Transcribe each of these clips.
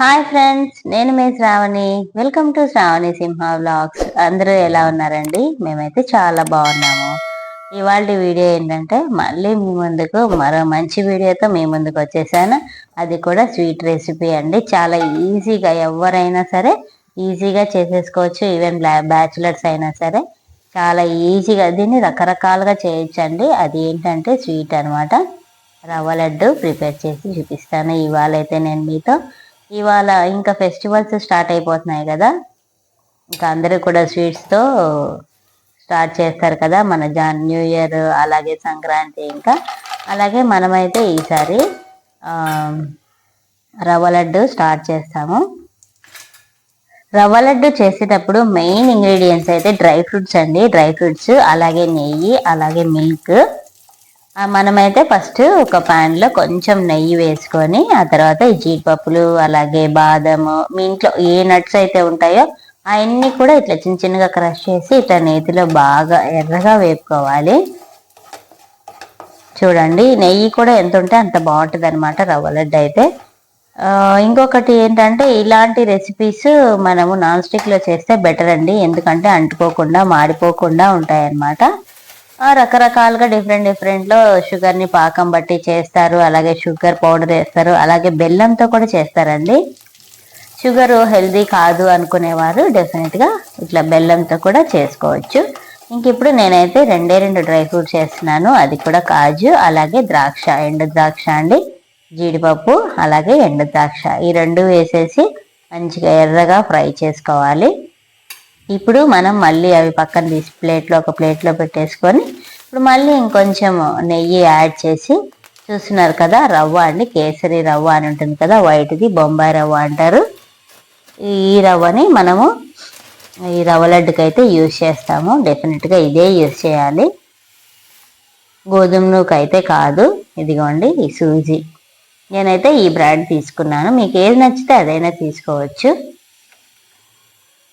Hi friends నేను మీ Shravani. Welcome to Shravani Simha blogs అందరూ ఎలా ఉన్నారండి? మేమైతే చాలా బాగున్నాము. ఇవాళ వీడియో ఏంటంటే మళ్ళీ మీ ముందుకు మరో మంచి వీడియోతో మీ ముందుకు వచ్చేసాను. అది కూడా స్వీట్ రెసిపీ అండి. చాలా ఈజీగా ఎవరైనా సరే ఈజీగా చేసేసుకోవచ్చు. ఈవెన్ బ్యాచులర్స్ అయినా సరే చాలా ఈజీగా దీన్ని రకరకాలుగా చేయొచ్చండి. అది ఏంటంటే స్వీట్ అనమాట రవ్వ లడ్డు ప్రిపేర్ చేసి చూపిస్తాను. ఇవాళ అయితే నేను మీతో ఇవాళ ఇంకా ఫెస్టివల్స్ స్టార్ట్ అయిపోతున్నాయి కదా. ఇంకా అందరూ కూడా స్వీట్స్తో స్టార్ట్ చేస్తారు కదా మన జాన్ న్యూ ఇయర్ అలాగే సంక్రాంతి ఇంకా. అలాగే మనమైతే ఈసారి రవ్వ లడ్డు స్టార్ట్ చేస్తాము. రవ్వ లడ్డు చేసేటప్పుడు మెయిన్ ఇంగ్రీడియంట్స్ అయితే డ్రై ఫ్రూట్స్ అండి. డ్రై ఫ్రూట్స్ అలాగే నెయ్యి అలాగే మిల్క్ మనమైతే ఫస్ట్ ఒక ప్యాన్లో కొంచెం నెయ్యి వేసుకొని ఆ తర్వాత ఈ జీడిపప్పులు అలాగే బాదము మీ ఇంట్లో ఏ నట్స్ అయితే ఉంటాయో అవన్నీ కూడా ఇట్లా చిన్న చిన్నగా క్రష్ చేసి ఇట్లా నేతిలో బాగా ఎర్రగా వేపుకోవాలి. చూడండి నెయ్యి కూడా ఎంత ఉంటే అంత బాగుంటుంది అనమాట రవ్వ లడ్డు అయితే ఇంకొకటి ఏంటంటే ఇలాంటి రెసిపీస్ మనము నాన్ స్టిక్లో చేస్తే బెటర్ అండి. ఎందుకంటే అంటుకోకుండా మాడిపోకుండా ఉంటాయన్నమాట. రకరకాలుగా డిఫరెంట్ డిఫరెంట్లో షుగర్ని పాకం బట్టి చేస్తారు. అలాగే షుగర్ పౌడర్ వేస్తారు. అలాగే బెల్లంతో కూడా చేస్తారండి. షుగర్ హెల్దీ కాదు అనుకునేవారు. డెఫినెట్గా ఇట్లా బెల్లంతో కూడా చేసుకోవచ్చు. ఇంక ఇప్పుడు నేనైతే రెండే రెండు డ్రై ఫ్రూట్స్ చేస్తున్నాను. అది కూడా కాజు అలాగే ద్రాక్ష ఎండు ద్రాక్ష అండి. జీడిపప్పు అలాగే ఎండు ద్రాక్ష. ఈ రెండు వేసేసి మంచిగా ఎర్రగా ఫ్రై చేసుకోవాలి. ఇప్పుడు మనం మళ్ళీ అవి పక్కన తీసి ప్లేట్లో ఒక ప్లేట్లో పెట్టేసుకొని ఇప్పుడు మళ్ళీ ఇంకొంచెం నెయ్యి యాడ్ చేసి చూస్తున్నారు కదా రవ్వ అండి కేసరి రవ్వ అని ఉంటుంది కదా వైట్ది బొంబాయి రవ్వ అంటారు. ఈ రవ్వని మనము ఈ రవ్వ లడ్డుకి అయితే యూజ్ చేస్తాము డెఫినెట్గా ఇదే యూజ్ చేయాలి. గోధుమ నూక అయితే కాదు. ఇదిగోండి ఈ సూజీ. నేనైతే ఈ బ్రాండ్ తీసుకున్నాను. మీకు ఏది నచ్చితే అదైనా తీసుకోవచ్చు.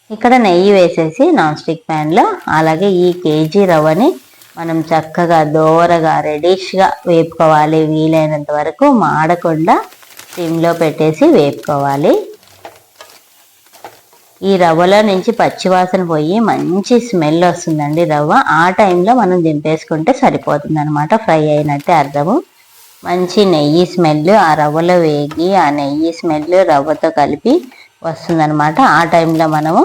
ఇక్కడ నెయ్యి వేసేసి నాన్ స్టిక్ ప్యాన్లో అలాగే ఈ కేజీ రవ్వని మనం చక్కగా దోరగా రెడిష్గా వేపుకోవాలి. వీలైనంత వరకు మాడకుండా సిమ్లో పెట్టేసి వేపుకోవాలి. ఈ రవ్వలో నుంచి పచ్చివాసన పోయి మంచి స్మెల్ వస్తుందండి రవ్వ. ఆ టైంలో మనం దింపేసుకుంటే సరిపోతుంది అనమాట ఫ్రై అయినట్టే అర్థము. మంచి నెయ్యి స్మెల్ ఆ రవ్వలో వేగి ఆ నెయ్యి స్మెల్ రవ్వతో కలిపి వస్తుందనమాట ఆ టైంలో మనము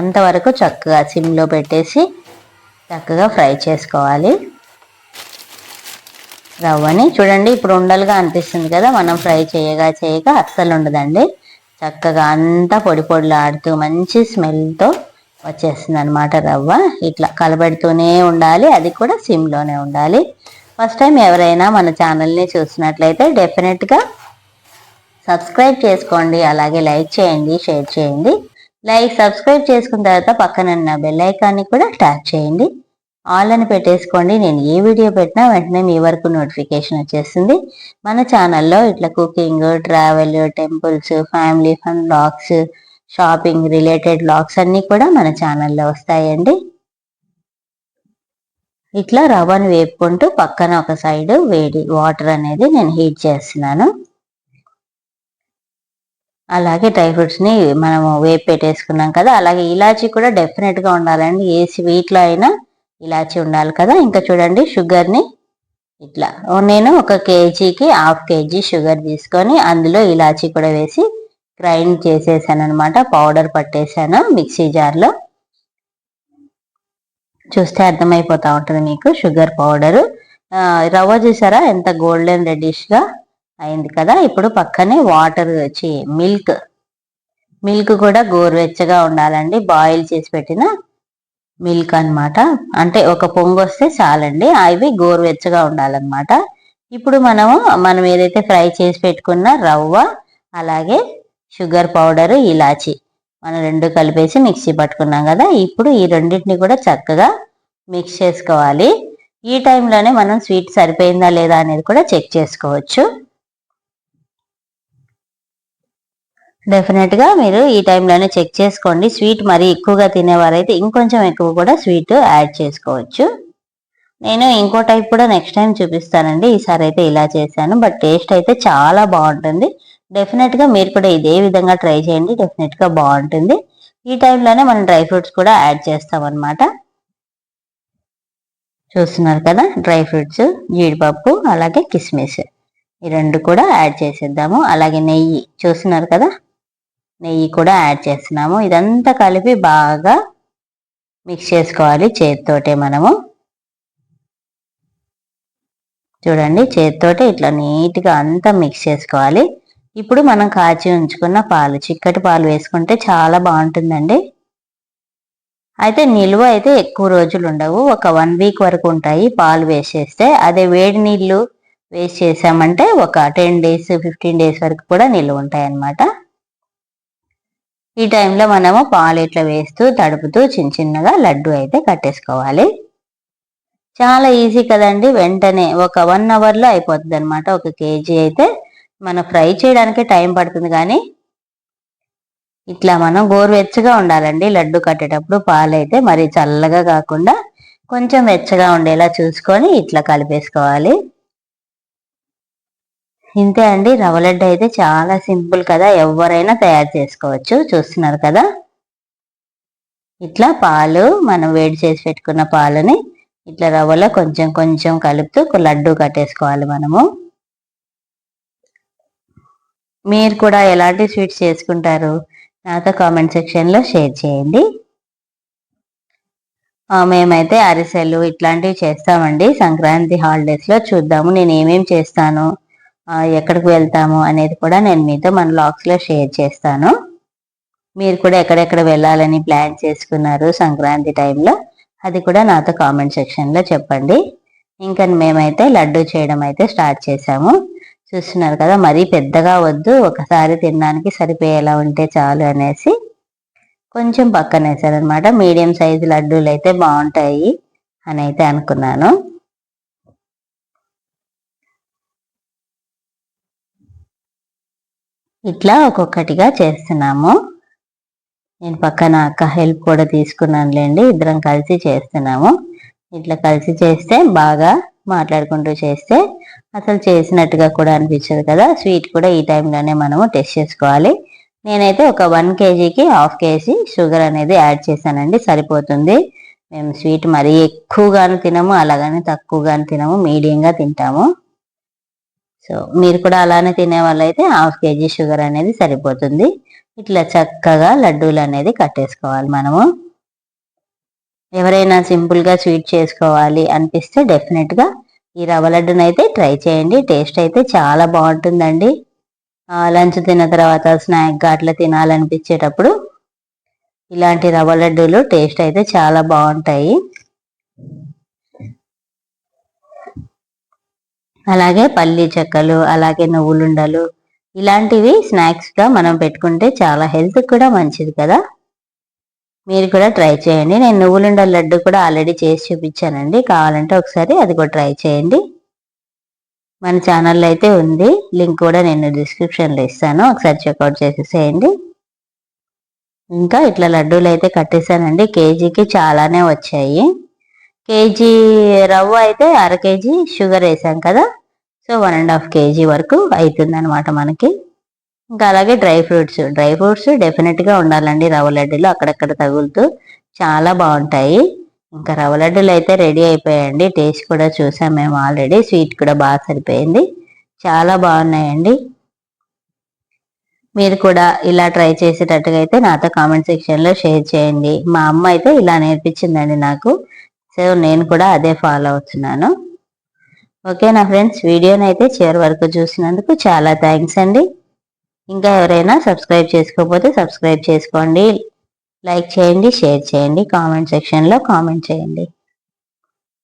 అంతవరకు చక్కగా సిమ్లో పెట్టేసి చక్కగా ఫ్రై చేసుకోవాలి. రవ్వని చూడండి ఇప్పుడు ఉండలుగా అనిపిస్తుంది కదా మనం ఫ్రై చేయగా చేయగా అస్సలు ఉండదండి. చక్కగా అంతా పొడి పొడిలు ఆడుతూ మంచి స్మెల్తో వచ్చేస్తుంది అనమాట రవ్వ. ఇట్లా కలబెడుతూనే ఉండాలి అది కూడా సిమ్లోనే ఉండాలి. ఫస్ట్ టైం ఎవరైనా మన ఛానల్ని చూసినట్లయితే డెఫినెట్గా సబ్స్క్రైబ్ చేసుకోండి అలాగే లైక్ చేయండి షేర్ చేయండి. లైక్ సబ్స్క్రైబ్ చేసుకున్న తర్వాత పక్కన ఉన్న బెల్ ఐకాన్ని కూడా ట్యాప్ చేయండి. ఆల్ అని పెట్టేసుకోండి. నేను ఏ వీడియో పెట్టినా వెంటనే మీ వరకు నోటిఫికేషన్ వచ్చేస్తుంది. మన ఛానల్లో ఇట్లా cooking travel temples family fun blogs shopping related blogs అన్నీ కూడా మన ఛానల్లో వస్తాయండి. ఇట్లా రవ్వను వేపుకుంటూ పక్కన ఒక సైడ్ వేడి వాటర్ అనేది నేను హీట్ చేస్తున్నాను. అలాగే డ్రై ఫ్రూట్స్ని మనము వేపు పెట్టేసుకున్నాం కదా అలాగే ఇలాచీ కూడా డెఫినెట్గా ఉండాలండి. ఏ స్వీట్లో అయినా ఇలాచీ ఉండాలి కదా. ఇంకా చూడండి షుగర్ని ఇట్లా. నేను ఒక కేజీకి హాఫ్ కేజీ షుగర్ తీసుకొని అందులో ఇలాచీ కూడా వేసి గ్రైండ్ చేసేసాను అనమాట పౌడర్ పట్టేశాను మిక్సీ జార్లో చూస్తే అర్థమైపోతూ ఉంటుంది మీకు షుగర్ పౌడరు. రవ్వ చూసారా? ఎంత గోల్డెన్ రెడ్డిష్గా అయింది కదా ఇప్పుడు పక్కనే వాటర్ వచ్చి మిల్క్ మిల్క్ కూడా గోరువెచ్చగా ఉండాలండి. బాయిల్ చేసి పెట్టిన మిల్క్ అనమాట అంటే ఒక పొంగు వస్తే చాలండి. అవి గోరువెచ్చగా ఉండాలన్నమాట. ఇప్పుడు మనము మనం ఏదైతే ఫ్రై చేసి పెట్టుకున్న రవ్వ అలాగే షుగర్ పౌడర్ ఇలాచి మనం రెండు కలిపేసి మిక్సీ పట్టుకున్నాం కదా ఇప్పుడు ఈ రెండింటిని కూడా చక్కగా మిక్స్ చేసుకోవాలి. ఈ టైంలోనే మనం స్వీట్ సరిపోయిందా లేదా అనేది కూడా చెక్ చేసుకోవచ్చు. డెఫినెట్గా మీరు ఈ టైంలోనే చెక్ చేసుకోండి. స్వీట్ మరీ ఎక్కువగా తినేవారైతే ఇంకొంచెం ఎక్కువ కూడా స్వీట్ యాడ్ చేసుకోవచ్చు. నేను ఇంకో టైప్ కూడా నెక్స్ట్ టైం చూపిస్తానండి. ఈసారి అయితే ఇలా చేశాను. బట్ టేస్ట్ అయితే చాలా బాగుంటుంది. డెఫినెట్గా మీరు కూడా ఇదే విధంగా ట్రై చేయండి. డెఫినెట్గా బాగుంటుంది. ఈ టైంలోనే మనం డ్రై ఫ్రూట్స్ కూడా యాడ్ చేస్తాం అనమాట చూస్తున్నారు కదా? డ్రై ఫ్రూట్స్ జీడిపప్పు అలాగే కిస్మిస్. ఈ రెండు కూడా యాడ్ చేసేద్దాము. అలాగే నెయ్యి. చూస్తున్నారు కదా? నెయ్యి కూడా యాడ్ చేస్తున్నాము. ఇదంతా కలిపి బాగా మిక్స్ చేసుకోవాలి చేతితోటే మనము. చూడండి చేతితోటే ఇట్లా నీట్గా అంతా మిక్స్ చేసుకోవాలి. ఇప్పుడు మనం కాచి ఉంచుకున్న పాలు చిక్కటి పాలు వేసుకుంటే చాలా బాగుంటుందండి. అయితే నిల్వ అయితే ఎక్కువ రోజులు ఉండవు. ఒక వన్ వీక్ వరకు ఉంటాయి పాలు వేసేస్తే. అదే వేడి నీళ్ళు వేస్ట్ చేసామంటే ఒక టెన్ డేస్ ఫిఫ్టీన్ డేస్ వరకు కూడా నిల్వ ఉంటాయి అన్నమాట ఈ టైంలో మనము పాలు ఇట్లా వేస్తూ తడుపుతూ చిన్న చిన్నగా లడ్డు అయితే కట్టేసుకోవాలి. చాలా ఈజీ కదండి. వెంటనే ఒక వన్ అవర్లో అయిపోతుంది అనమాట ఒక కేజీ అయితే మనం ఫ్రై చేయడానికి టైం పడుతుంది కానీ ఇట్లా మనం గోరువెచ్చగా ఉండాలండి. లడ్డు కట్టేటప్పుడు పాలు అయితే మరి చల్లగా కాకుండా కొంచెం వెచ్చగా ఉండేలా చూసుకొని ఇట్లా కలిపేసుకోవాలి. ఇంతే అండి. రవ్వ లడ్డు అయితే చాలా సింపుల్ కదా. ఎవరైనా తయారు చేసుకోవచ్చు. చూస్తున్నారు కదా. ఇట్లా పాలు మనం వేడి చేసి పెట్టుకున్న పాలని ఇట్లా రవ్వలో కొంచెం కొంచెం కలుపుతూ లడ్డు కట్టేసుకోవాలి మనము. మీరు కూడా ఎలాంటి స్వీట్స్ చేసుకుంటారు? నాతో కామెంట్ సెక్షన్లో షేర్ చేయండి. మేమైతే అరిసెలు ఇట్లాంటివి చేస్తామండి. సంక్రాంతి హాలిడేస్లో చూద్దాము. నేను ఏమేమి చేస్తాను? ఎక్కడికి వెళ్తాము అనేది కూడా నేను మీతో మన లాక్స్లో షేర్ చేస్తాను. మీరు కూడా ఎక్కడెక్కడ వెళ్ళాలని ప్లాన్ చేసుకున్నారు సంక్రాంతి టైంలో అది కూడా నాతో కామెంట్ సెక్షన్లో చెప్పండి. ఇంకా మేమైతే లడ్డు చేయడం అయితే స్టార్ట్ చేసాము. చూస్తున్నారు కదా మరీ పెద్దగా వద్దు ఒకసారి తినడానికి సరిపోయేలా ఉంటే చాలు అనేసి కొంచెం పక్కన వేసారనమాట మీడియం సైజు లడ్డూలు అయితే బాగుంటాయి అని అయితే అనుకున్నాను. ఇట్లా ఒక్కొక్కటిగా చేస్తున్నాము. నేను పక్కన అక్క హెల్ప్ కూడా తీసుకున్నానులేండి. ఇద్దరం కలిసి చేస్తున్నాము. ఇట్లా కలిసి చేస్తే బాగా మాట్లాడుకుంటూ చేస్తే అసలు చేసినట్టుగా కూడా అనిపించదు కదా. స్వీట్ కూడా ఈ టైంలోనే మనము టెస్ట్ చేసుకోవాలి. నేనైతే ఒక వన్ కేజీకి హాఫ్ కేజీ షుగర్ అనేది యాడ్ చేశానండి. సరిపోతుంది. మేము స్వీట్ మరీ ఎక్కువగాను తినము అలాగని తక్కువగాను తినము మీడియంగా తింటాము. సో మీరు కూడా అలానే తినే వాళ్ళైతే హాఫ్ కేజీ షుగర్ అనేది సరిపోతుంది. ఇట్లా చక్కగా లడ్డూలు అనేది కట్టేసుకోవాలి మనము. ఎవరైనా సింపుల్గా స్వీట్ చేసుకోవాలి అనిపిస్తే డెఫినెట్గా ఈ రవ్వ లడ్డును అయితే ట్రై చేయండి. టేస్ట్ అయితే చాలా బాగుంటుందండి. లంచ్ తిన్న తర్వాత స్నాక్గా అట్లా తినాలనిపించేటప్పుడు ఇలాంటి రవ్వ లడ్డూలు టేస్ట్ అయితే చాలా బాగుంటాయి. అలాగే పల్లి చెక్కలు అలాగే నువ్వులుండలు ఇలాంటివి స్నాక్స్గా మనం పెట్టుకుంటే చాలా హెల్త్ కూడా మంచిది కదా. మీరు కూడా ట్రై చేయండి. నేను నువ్వులుండ లడ్డు కూడా ఆల్రెడీ చేసి చూపించానండి. కావాలంటే ఒకసారి అది కూడా ట్రై చేయండి. మన ఛానల్లో అయితే ఉంది. లింక్ కూడా నేను డిస్క్రిప్షన్లో ఇస్తాను. ఒకసారి చెక్అవుట్ చేసేసేయండి. ఇంకా ఇట్లా లడ్డూలు అయితే కట్టేశానండి కేజీకి చాలానే వచ్చాయి. కేజీ రవ్వ అయితే అర కేజీ షుగర్ వేసాం కదా. So one and half kg వరకు అవుతుంది అనమాట మనకి. ఇంకా అలాగే డ్రై ఫ్రూట్స్ డ్రై ఫ్రూట్స్ డెఫినెట్గా ఉండాలండి రవ్వ లడ్డూలు అక్కడక్కడ తగులుతూ. చాలా బాగుంటాయి. ఇంకా రవ్వ లడ్డూలు అయితే రెడీ అయిపోయాయండి. టేస్ట్ కూడా చూసాం మేము ఆల్రెడీ. స్వీట్ కూడా బాగా సరిపోయింది. చాలా బాగున్నాయండి. మీరు కూడా ఇలా ట్రై చేసేటట్టుగా అయితే నాతో కామెంట్ సెక్షన్లో షేర్ చేయండి. మా అమ్మ అయితే ఇలా నేర్పించిందండి నాకు. సో నేను కూడా అదే ఫాలో అవుతున్నాను. ఓకే నా ఫ్రెండ్స్ వీడియోని అయితే చివరి వరకు చూసినందుకు చాలా థ్యాంక్స్ అండి. ఇంకా ఎవరైనా సబ్స్క్రైబ్ చేసుకోకపోతే సబ్స్క్రైబ్ చేసుకోండి. లైక్ చేయండి షేర్ చేయండి కామెంట్ సెక్షన్లో కామెంట్ చేయండి.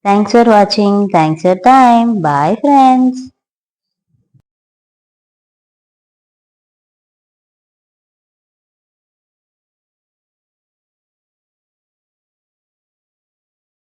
Thanks for watching thanks for time bye friends